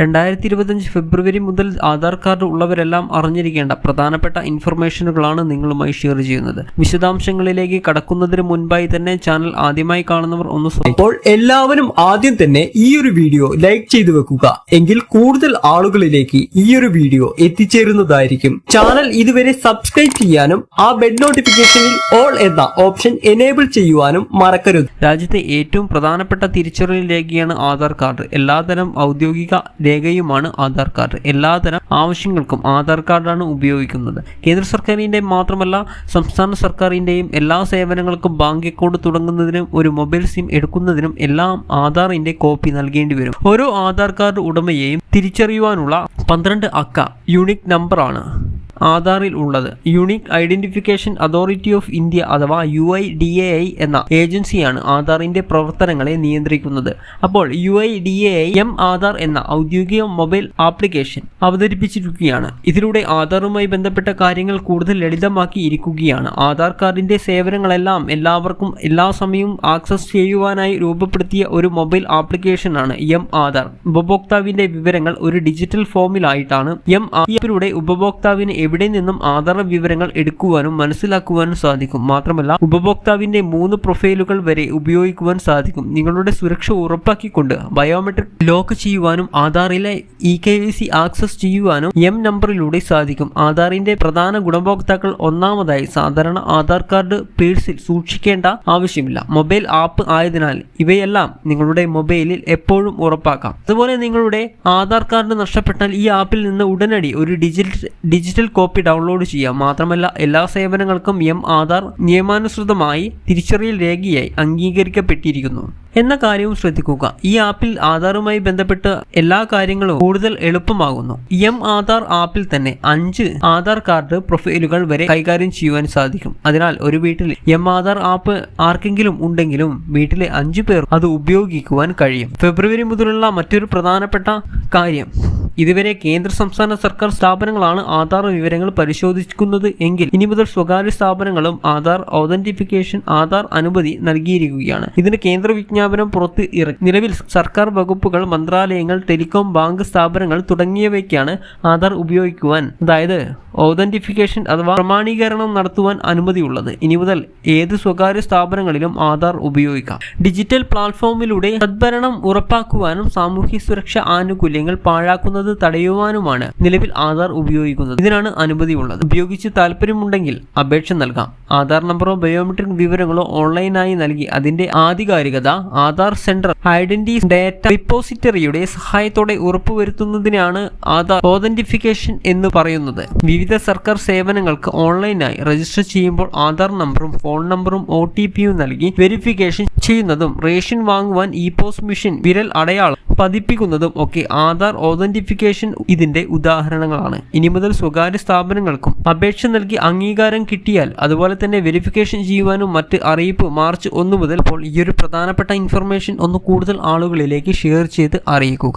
രണ്ടായിരത്തി ഇരുപത്തഞ്ച് ഫെബ്രുവരി മുതൽ ആധാർ കാർഡ് ഉള്ളവരെല്ലാം അറിഞ്ഞിരിക്കേണ്ട പ്രധാനപ്പെട്ട ഇൻഫർമേഷനുകളാണ് നിങ്ങളുമായി ഷെയർ ചെയ്യുന്നത്. വിശദാംശങ്ങളിലേക്ക് കടക്കുന്നതിന് മുൻപായി തന്നെ ചാനൽ ആദ്യമായി കാണുന്നവർ ഒന്ന് അപ്പോൾ എല്ലാവരും ആദ്യം തന്നെ ഈ ഒരു വീഡിയോ ലൈക്ക് ചെയ്തു വെക്കുക. എങ്കിൽ കൂടുതൽ ആളുകളിലേക്ക് ഈ ഒരു വീഡിയോ എത്തിച്ചേരുന്നതായിരിക്കും. ചാനൽ ഇതുവരെ സബ്സ്ക്രൈബ് ചെയ്യാനും ആ ബെൽ നോട്ടിഫിക്കേഷനിൽ ഓൾ എന്ന ഓപ്ഷൻ എനേബിൾ ചെയ്യുവാനും മറക്കരുത്. രാജ്യത്തെ ഏറ്റവും പ്രധാനപ്പെട്ട തിരിച്ചറിയൽ രേഖയാണ് ആധാർ കാർഡ്. എല്ലാതരം ഔദ്യോഗിക രേഖയുമാണ് ആധാർ കാർഡ്. എല്ലാതരം ആവശ്യങ്ങൾക്കും ആധാർ കാർഡാണ് ഉപയോഗിക്കുന്നത്. കേന്ദ്ര സർക്കാരിന്റെ മാത്രമല്ല സംസ്ഥാന സർക്കാരിന്റെയും എല്ലാ സേവനങ്ങൾക്കും ബാങ്ക് അക്കൗണ്ട് തുടങ്ങുന്നതിനും ഒരു മൊബൈൽ സിം എടുക്കുന്നതിനും എല്ലാം ആധാറിന്റെ കോപ്പി നൽകേണ്ടി വരും. ഓരോ ആധാർ കാർഡ് ഉടമയെയും തിരിച്ചറിയുവാനുള്ള പന്ത്രണ്ട് അക്ക യൂണിക് നമ്പറാണ്. ആധാറിൽ ഉള്ളത്. Unique identification authority of India അഥവാ U I D A I എന്ന ഏജൻസിയാണ് ആധാറിന്റെ പ്രവർത്തനങ്ങളെ നിയന്ത്രിക്കുന്നത്. അപ്പോൾ U I D A I M Aadhaar എന്ന ഔദ്യോഗിക മൊബൈൽ ആപ്ലിക്കേഷൻ അവതരിപ്പിച്ചിരിക്കുകയാണ്. ഇതിലൂടെ ആധാറുമായി ബന്ധപ്പെട്ട കാര്യങ്ങൾ കൂടുതൽ ലളിതമാക്കി ഇരിക്കുകയാണ് ആധാർ കാർഡിന്റെ സേവനങ്ങളെല്ലാം എല്ലാവർക്കും എല്ലാ സമയവും ആക്സസ് ചെയ്യുവാനായി രൂപപ്പെടുത്തിയ ഒരു മൊബൈൽ ആപ്ലിക്കേഷനാണ് എം ആധാർ. ഉപഭോക്താവിന്റെ വിവരങ്ങൾ ഒരു ഡിജിറ്റൽ ഫോമിലായിട്ടാണ് എം ആപ്പിലൂടെ ഉപഭോക്താവിന് എവിടെ നിന്നും ആധാർ വിവരങ്ങൾ എടുക്കുവാനും മനസ്സിലാക്കുവാനും സാധിക്കും. മാത്രമല്ല ഉപഭോക്താവിന്റെ മൂന്ന് പ്രൊഫൈലുകൾ വരെ ഉപയോഗിക്കുവാൻ സാധിക്കും. നിങ്ങളുടെ സുരക്ഷ ഉറപ്പാക്കിക്കൊണ്ട് ബയോമെട്രിക് ലോക്ക് ചെയ്യുവാനും ആധാറിലെ E K Y C access ചെയ്യുവാനും എം നമ്പറിലൂടെ സാധിക്കും. ആധാറിന്റെ പ്രധാന ഗുണഭോക്താക്കൾ ഒന്നാമതായി സാധാരണ ആധാർ കാർഡ് പേഴ്സിൽ സൂക്ഷിക്കേണ്ട ആവശ്യമില്ല. മൊബൈൽ ആപ്പ് ആയതിനാൽ ഇവയെല്ലാം നിങ്ങളുടെ മൊബൈലിൽ എപ്പോഴും ഉറപ്പാക്കാം. അതുപോലെ നിങ്ങളുടെ ആധാർ കാർഡ് നഷ്ടപ്പെട്ടാൽ ഈ ആപ്പിൽ നിന്ന് ഉടനടി ഒരു ഡിജിറ്റൽ ഡിജിറ്റൽ കോപ്പി ഡൗൺലോഡ് ചെയ്യാം മാത്രമല്ല എല്ലാ സേവനങ്ങൾക്കും എം ആധാർ നിയമാനുസൃതമായി തിരിച്ചറിയൽ രേഖയായി അംഗീകരിക്കപ്പെട്ടിരിക്കുന്നു. എന്ന കാര്യവും ശ്രദ്ധിക്കുക. ഈ ആപ്പിൽ ആധാറുമായി ബന്ധപ്പെട്ട് എല്ലാ കാര്യങ്ങളും കൂടുതൽ എളുപ്പമാകുന്നു. എം ആധാർ ആപ്പിൽ തന്നെ അഞ്ച് ആധാർ കാർഡ് പ്രൊഫൈലുകൾ വരെ കൈകാര്യം ചെയ്യുവാൻ സാധിക്കും. അതിനാൽ ഒരു വീട്ടിൽ എം ആധാർ ആപ്പ് ആർക്കെങ്കിലും ഉണ്ടെങ്കിലും വീട്ടിലെ അഞ്ചു പേർ അത് ഉപയോഗിക്കുവാൻ കഴിയും. ഫെബ്രുവരി മുതലുള്ള മറ്റൊരു പ്രധാനപ്പെട്ട കാര്യം. ഇതുവരെ കേന്ദ്ര സംസ്ഥാന സർക്കാർ സ്ഥാപനങ്ങളാണ് ആധാർ വിവരങ്ങൾ പരിശോധിക്കുന്നത് എങ്കിൽ ഇനി മുതൽ സ്വകാര്യ സ്ഥാപനങ്ങളും ആധാർ ഓതന്റിഫിക്കേഷൻ ആധാർ അനുമതി നൽകിയിരിക്കുകയാണ്. ഇതിന് കേന്ദ്ര വിജ്ഞാപനം പുറത്ത് ഇറക്കി നിലവിൽ സർക്കാർ വകുപ്പുകൾ മന്ത്രാലയങ്ങൾ ടെലികോം ബാങ്ക് സ്ഥാപനങ്ങൾ തുടങ്ങിയവയ്ക്കാണ് ആധാർ ഉപയോഗിക്കുവാൻ അതായത് ഓതന്റിഫിക്കേഷൻ അഥവാ പ്രമാണീകരണം നടത്തുവാൻ അനുമതിയുള്ളത്. ഇനി മുതൽ ഏത് സ്വകാര്യ സ്ഥാപനങ്ങളിലും ആധാർ ഉപയോഗിക്കാം. ഡിജിറ്റൽ പ്ലാറ്റ്ഫോമിലൂടെ സദ്ഭരണം ഉറപ്പാക്കുവാനും സാമൂഹ്യ സുരക്ഷ ആനുകൂല്യങ്ങൾ പാഴാക്കുന്നത് തടയുവാനുമാണ് നിലവിൽ ആധാർ ഉപയോഗിക്കുന്നത്. ഇതിനാണ് അനുമതിയുള്ളത് ഉപയോഗിച്ച് താല്പര്യമുണ്ടെങ്കിൽ അപേക്ഷ നൽകാം. ആധാർ നമ്പറോ ബയോമെട്രിക് വിവരങ്ങളോ ഓൺലൈനായി നൽകി അതിന്റെ ആധികാരികത ആധാർ സെന്റർ ഐഡന്റി ഡാറ്റ റിപ്പോസിറ്ററിയുടെ സഹായത്തോടെ ഉറപ്പുവരുത്തുന്നതിനാണ് ആധാർ ഓതന്റിഫിക്കേഷൻ എന്ന് പറയുന്നത്. വിവിധ സർക്കാർ സേവനങ്ങൾക്ക് ഓൺലൈനായി രജിസ്റ്റർ ചെയ്യുമ്പോൾ ആധാർ നമ്പറും ഫോൺ നമ്പറും ഒ ടി പിയും നൽകി വെരിഫിക്കേഷൻ ചെയ്യുന്നതും റേഷൻ വാങ്ങുവാൻ ഇ പോസ്റ്റ് മെഷീൻ വിരൽ അടയാളം പതിപ്പിക്കുന്നതും ഒക്കെ ആധാർ ഓതന്റിഫിക്കേഷൻ ഇതിന്റെ ഉദാഹരണങ്ങളാണ്. ഇനി മുതൽ സ്വകാര്യ സ്ഥാപനങ്ങൾക്കും അപേക്ഷ നൽകി അംഗീകാരം കിട്ടിയാൽ അതുപോലെ തന്നെ വെരിഫിക്കേഷൻ ചെയ്യുവാനും മറ്റ് അറിയിപ്പ് മാർച്ച് ഒന്ന് മുതൽ ഇപ്പോൾ ഈ ഒരു പ്രധാനപ്പെട്ട ഇൻഫർമേഷൻ ഒന്ന് കൂടുതൽ ആളുകളിലേക്ക് ഷെയർ ചെയ്ത് അറിയിക്കുക.